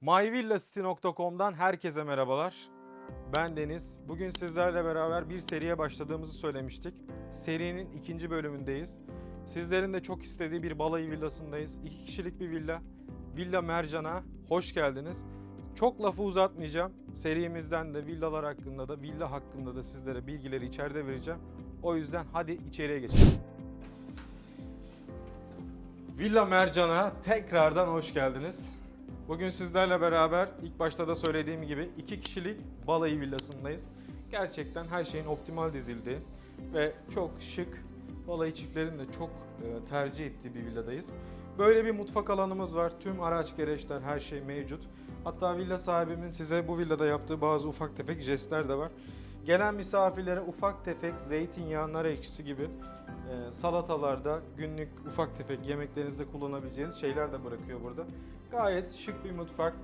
MyVillaCity.com'dan herkese merhabalar. Ben Deniz. Bugün sizlerle beraber bir seriye başladığımızı söylemiştik. Serinin ikinci bölümündeyiz. Sizlerin de çok istediği bir balayı villasındayız. İki kişilik bir villa. Villa Mercan'a hoş geldiniz. Çok lafı uzatmayacağım. Serimizden de villalar hakkında da villa hakkında da sizlere bilgileri içeride vereceğim. O yüzden hadi içeriye geçelim. Villa Mercan'a tekrardan hoş geldiniz. Bugün sizlerle beraber ilk başta da söylediğim gibi iki kişilik balayı villasındayız. Gerçekten her şeyin optimal dizildiği ve çok şık balayı çiftlerin de çok e, tercih ettiği bir villadayız. Böyle bir mutfak alanımız var. Tüm araç gereçler her şey mevcut. Hatta villa sahibimin size bu villada yaptığı bazı ufak tefek jestler de var. Gelen misafirlere ufak tefek zeytinyağı, nar ekşisi gibi e, salatalarda günlük ufak tefek yemeklerinizde kullanabileceğiniz şeyler de bırakıyor burada. Gayet şık bir mutfak.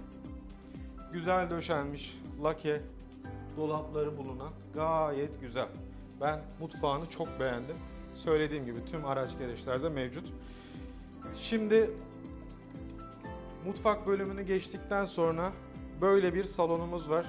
Güzel döşenmiş, lake dolapları bulunan gayet güzel. Ben mutfağını çok beğendim. Söylediğim gibi tüm araç gereçler de mevcut. Şimdi mutfak bölümünü geçtikten sonra böyle bir salonumuz var.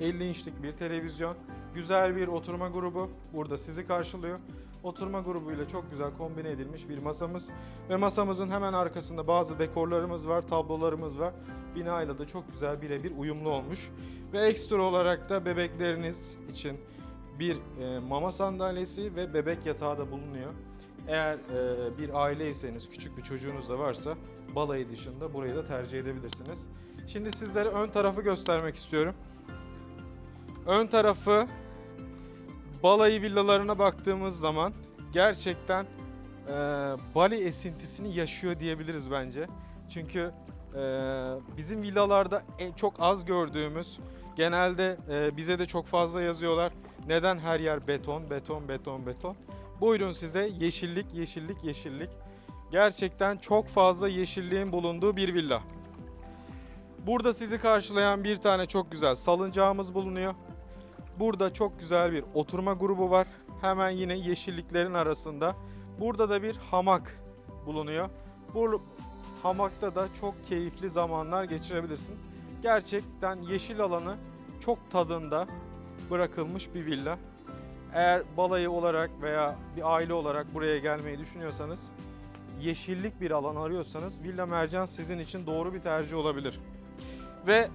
50 inçlik bir televizyon, güzel bir oturma grubu burada sizi karşılıyor. Oturma grubuyla çok güzel kombine edilmiş bir masamız ve masamızın hemen arkasında bazı dekorlarımız var, tablolarımız var. Binayla da çok güzel birebir uyumlu olmuş. Ve ekstra olarak da bebekleriniz için bir e, mama sandalyesi ve bebek yatağı da bulunuyor. Eğer e, bir aileyseniz, küçük bir çocuğunuz da varsa balayı dışında burayı da tercih edebilirsiniz. Şimdi sizlere ön tarafı göstermek istiyorum. Ön tarafı balayı villalarına baktığımız zaman gerçekten e, Bali esintisini yaşıyor diyebiliriz bence. Çünkü e, bizim villalarda en çok az gördüğümüz, genelde e, bize de çok fazla yazıyorlar. Neden her yer beton, beton, beton, beton? Buyurun size yeşillik, yeşillik, yeşillik. Gerçekten çok fazla yeşilliğin bulunduğu bir villa. Burada sizi karşılayan bir tane çok güzel salıncağımız bulunuyor. Burada çok güzel bir oturma grubu var. Hemen yine yeşilliklerin arasında. Burada da bir hamak bulunuyor. Bu hamakta da çok keyifli zamanlar geçirebilirsiniz. Gerçekten yeşil alanı çok tadında bırakılmış bir villa. Eğer balayı olarak veya bir aile olarak buraya gelmeyi düşünüyorsanız, yeşillik bir alan arıyorsanız Villa Mercan sizin için doğru bir tercih olabilir. Ve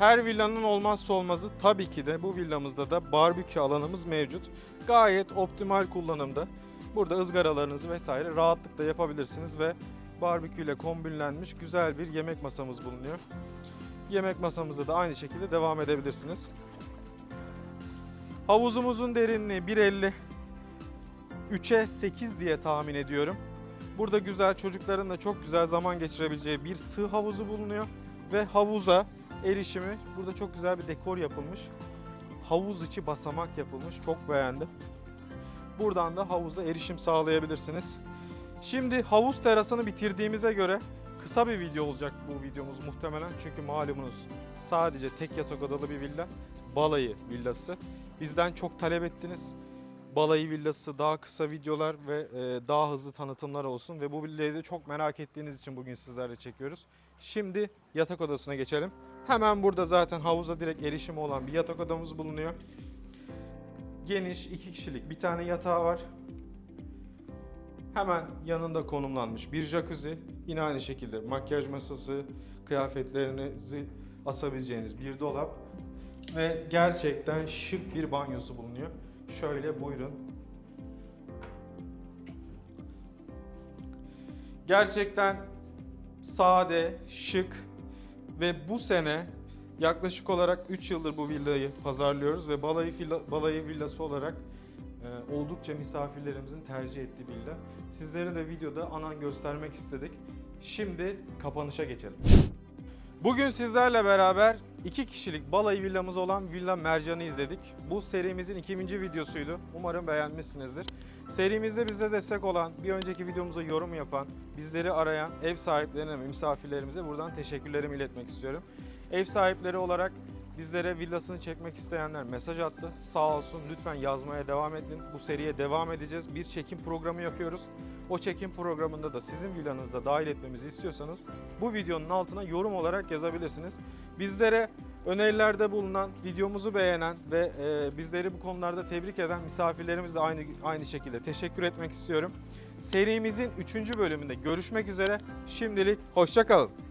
her villanın olmazsa olmazı tabii ki de bu villamızda da barbekü alanımız mevcut. Gayet optimal kullanımda. Burada ızgaralarınızı vesaire rahatlıkla yapabilirsiniz ve barbekü ile kombinlenmiş güzel bir yemek masamız bulunuyor. Yemek masamızda da aynı şekilde devam edebilirsiniz. Havuzumuzun derinliği 1.50 3'e 8 diye tahmin ediyorum. Burada güzel çocukların da çok güzel zaman geçirebileceği bir sığ havuzu bulunuyor ve havuza erişimi burada çok güzel bir dekor yapılmış. Havuz içi basamak yapılmış. Çok beğendim. Buradan da havuza erişim sağlayabilirsiniz. Şimdi havuz terasını bitirdiğimize göre kısa bir video olacak bu videomuz muhtemelen. Çünkü malumunuz sadece tek yatak odalı bir villa. Balayı villası. Bizden çok talep ettiniz. Balayı villası daha kısa videolar ve e, daha hızlı tanıtımlar olsun. Ve bu villayı da çok merak ettiğiniz için bugün sizlerle çekiyoruz. Şimdi yatak odasına geçelim. Hemen burada zaten havuza direkt erişimi olan bir yatak odamız bulunuyor. Geniş iki kişilik bir tane yatağı var. Hemen yanında konumlanmış bir jacuzzi. Yine aynı şekilde makyaj masası, kıyafetlerinizi asabileceğiniz bir dolap. Ve gerçekten şık bir banyosu bulunuyor. Şöyle buyurun. Gerçekten sade, şık ve bu sene yaklaşık olarak 3 yıldır bu villayı pazarlıyoruz ve balayı, villa, balayı villası olarak e, oldukça misafirlerimizin tercih ettiği villa. Sizlere de videoda anan göstermek istedik. Şimdi kapanışa geçelim. Bugün sizlerle beraber iki kişilik balayı villamız olan Villa Mercan'ı izledik. Bu serimizin ikinci videosuydu. Umarım beğenmişsinizdir. Serimizde bize destek olan, bir önceki videomuza yorum yapan, bizleri arayan ev sahiplerine ve misafirlerimize buradan teşekkürlerimi iletmek istiyorum. Ev sahipleri olarak bizlere villasını çekmek isteyenler mesaj attı. Sağ olsun lütfen yazmaya devam edin. Bu seriye devam edeceğiz. Bir çekim programı yapıyoruz. O çekim programında da sizin villanızda dahil etmemizi istiyorsanız bu videonun altına yorum olarak yazabilirsiniz. Bizlere önerilerde bulunan, videomuzu beğenen ve e, bizleri bu konularda tebrik eden misafirlerimiz de aynı aynı şekilde teşekkür etmek istiyorum. Serimizin 3. bölümünde görüşmek üzere. Şimdilik hoşça kalın.